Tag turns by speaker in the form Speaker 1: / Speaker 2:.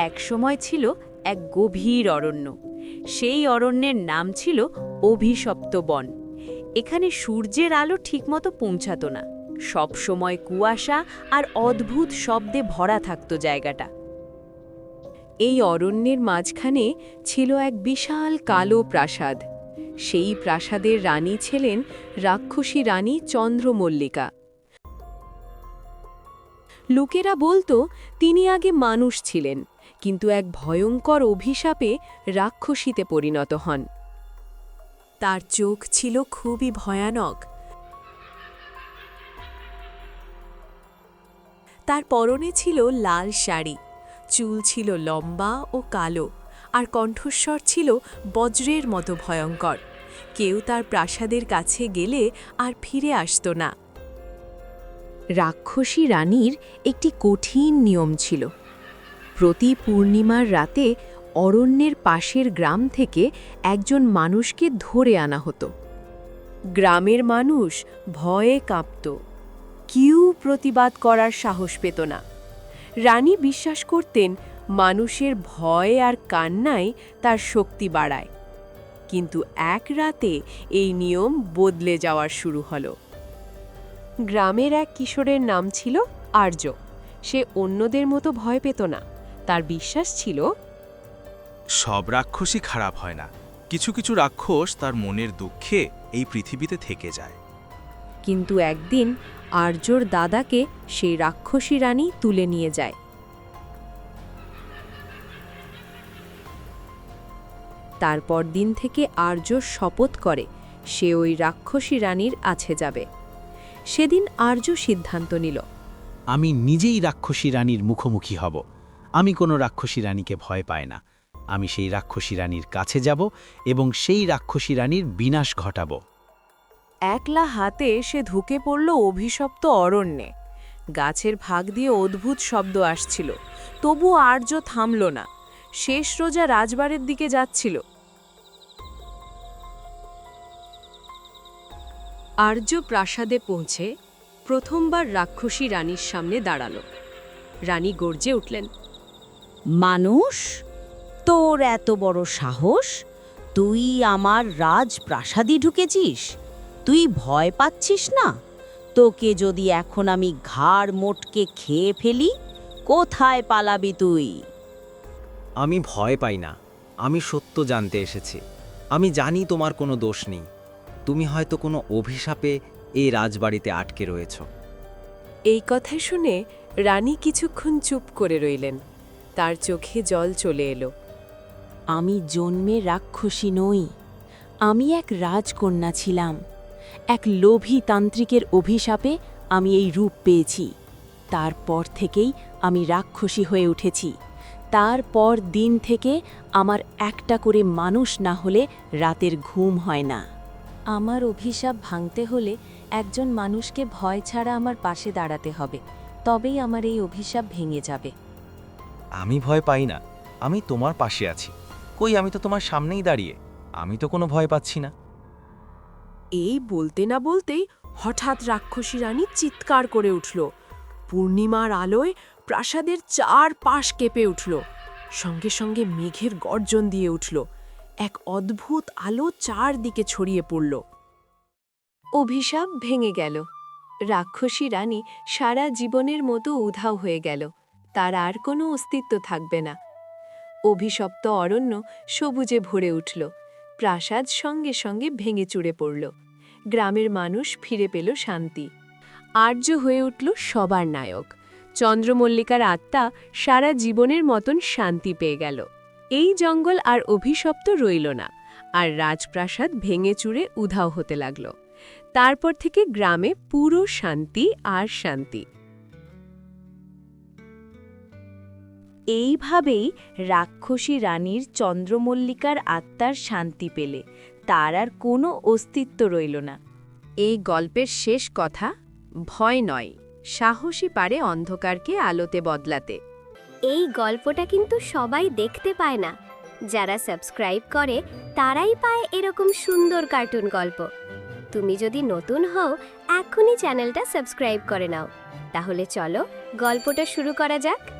Speaker 1: একসময় ছিল এক গভীর অরণ্য। সেই অরণ্যের নাম ছিল অভিশপ্ত বন। এখানে সূর্যের আলো ঠিকমতো পৌঁছাতো না। সব সময় কুয়াশা আর অদ্ভুত শব্দে ভরা থাকত জায়গাটা। এই অরণ্যের মাঝখানে ছিল এক বিশাল কালো প্রাসাদ। সেই প্রাসাদের রানী ছিলেন রাক্ষসী রানী চন্দ্রমল্লিকা। লোকেরা বলতো, তিনি আগে মানুষ ছিলেন। কিন্তু এক ভয়ঙ্কর অভিশাপে রাক্ষসীতে পরিণত হন। তার চোখ ছিল খুবই ভয়ানক। তার পরনে ছিল লাল শাড়ি, চুল ছিল লম্বা ও কালো, আর কণ্ঠস্বর ছিল বজ্রের মতো ভয়ঙ্কর। কেউ তার প্রাসাদের কাছে গেলে আর ফিরে আসত না। রাক্ষসী রানীর একটি কঠিন নিয়ম ছিল। প্রতি পূর্ণিমার রাতে অরণ্যের পাশের গ্রাম থেকে একজন মানুষকে ধরে আনা হতো। গ্রামের মানুষ ভয়ে কাঁপত। কেউ প্রতিবাদ করার সাহস পেত না। রানী বিশ্বাস করতেন, মানুষের ভয় আর কান্নায় তার শক্তি বাড়ায়। কিন্তু এক রাতে এই নিয়ম বদলে যাওয়ার শুরু হলো। গ্রামের এক কিশোরের নাম ছিল আর্য। সে অন্যদের মতো ভয় পেত না। তার বিশ্বাস ছিল
Speaker 2: সব রাক্ষসই খারাপ হয় না। কিছু কিছু রাক্ষস তার মনের দুঃখে এই পৃথিবীতে থেকে যায়।
Speaker 1: কিন্তু একদিন আর্যর দাদাকে সেই রাক্ষসী রানী তুলে নিয়ে যায়। তারপর দিন থেকে আর্য শপথ করে সে ওই রাক্ষসী রানীর আছে যাবে। সেদিন আর্য সিদ্ধান্ত নিল।
Speaker 3: আমি নিজেই রাক্ষসী রানীর মুখোমুখি হব। আমি কোনো রাক্ষসী রানীকে ভয় পাই না। আমি সেই রাক্ষসী রানীর কাছে যাব এবং সেই রাক্ষসী রানীর বিনাশ ঘটাব।
Speaker 1: একলা হাতে সে ঢুকে পড়ল অভিশপ্ত অরণ্যে। গাছের ভাগ দিয়ে অদ্ভুত শব্দ আসছিল। তবু আর্য থামল না। শেষ রোজা রাজবাড়ির দিকে যাচ্ছিল। আর্য প্রাসাদে পৌঁছে প্রথমবার রাক্ষসী রানীর সামনে দাঁড়াল। রানী গর্জে উঠলেন
Speaker 4: মানুষ তোর এত বড় সাহস? তুই আমার রাজপ্রাসাদে ঢুকেছিস? তুই ভয় পাচ্ছিস না? তোকে যদি এখন আমি ঘাড় মোটকে খেয়ে ফেলি কোথায় পালাবি তুই?
Speaker 5: আমি ভয় পাই না। আমি সত্য জানতে এসেছি। আমি জানি তোমার কোনো দোষ নেই। তুমি হয়তো কোনো অভিশাপে এই রাজবাড়িতে আটকে রয়েছ।
Speaker 1: এই কথা শুনে রানী কিছুক্ষণ চুপ করে রইলেন। তার চোখে জল চলে এলো।
Speaker 4: আমি জন্মে রাক্ষসী নই, আমি এক রাজকন্যা ছিলাম। এক লোভী তান্ত্রিকের অভিশাপে আমি এই রূপ পেয়েছি। তারপর থেকেই আমি রাক্ষসী হয়ে উঠেছি। তারপর দিন থেকে আমার একটা করে মানুষ না হলে রাতের ঘুম হয় না। আমার অভিশাপ ভাঙতে হলে একজন মানুষকে ভয় ছাড়া আমার পাশে দাঁড়াতে হবে, তবেই আমার এই অভিশাপ ভেঙে যাবে।
Speaker 5: আমি ভয় পাই না। আমি তোমার পাশে আছি। কই আমি তো তোমার সামনেই দাঁড়িয়ে। আমি তো কোনো ভয় পাচ্ছি না।
Speaker 1: এই বলতে না বলতেই হঠাৎ রাক্ষসী রানী চিৎকার করে উঠল। পূর্ণিমার আলোয় প্রাসাদের চার পাশ কেঁপে উঠল। সঙ্গে সঙ্গে মেঘের গর্জন দিয়ে উঠল। এক অদ্ভুত আলো চারদিকে ছড়িয়ে পড়ল। অভিশাপ ভেঙে গেল। রাক্ষসী রানী সারা জীবনের মতো উধাও হয়ে গেল। তার আর কোনো অস্তিত্ব থাকবে না। অভিশপ্ত অরণ্য সবুজে ভরে উঠল, প্রাসাদ সঙ্গে সঙ্গে ভেঙে চুড়ে পড়ল, গ্রামের মানুষ ফিরে পেল শান্তি। আর্য হয়ে উঠল সবার নায়ক, চন্দ্রমল্লিকার আত্মা সারা জীবনের মতন শান্তি পেয়ে গেল। এই জঙ্গল আর অভিশপ্ত রইল না, আর রাজপ্রাসাদ ভেঙে চুড়ে উধাও হতে লাগল। তারপর থেকে গ্রামে পুরো শান্তি আর শান্তি।
Speaker 4: এইভাবেই রাক্ষসী রানীর চন্দ্রমল্লিকার আত্মার শান্তি পেলে, তার আর কোনো অস্তিত্ব রইল না।
Speaker 1: এই গল্পের শেষ কথা, ভয় নয়, সাহসী পারে অন্ধকারকে আলোতে বদলাতে।
Speaker 6: এই গল্পটা কিন্তু সবাই দেখতে পায় না। যারা সাবস্ক্রাইব করে, তারাই পায় এরকম সুন্দর কার্টুন গল্প। তুমি যদি নতুন হও, এখনই চ্যানেলটা সাবস্ক্রাইব করে নাও। তাহলে চলো, গল্পটা শুরু করা যাক।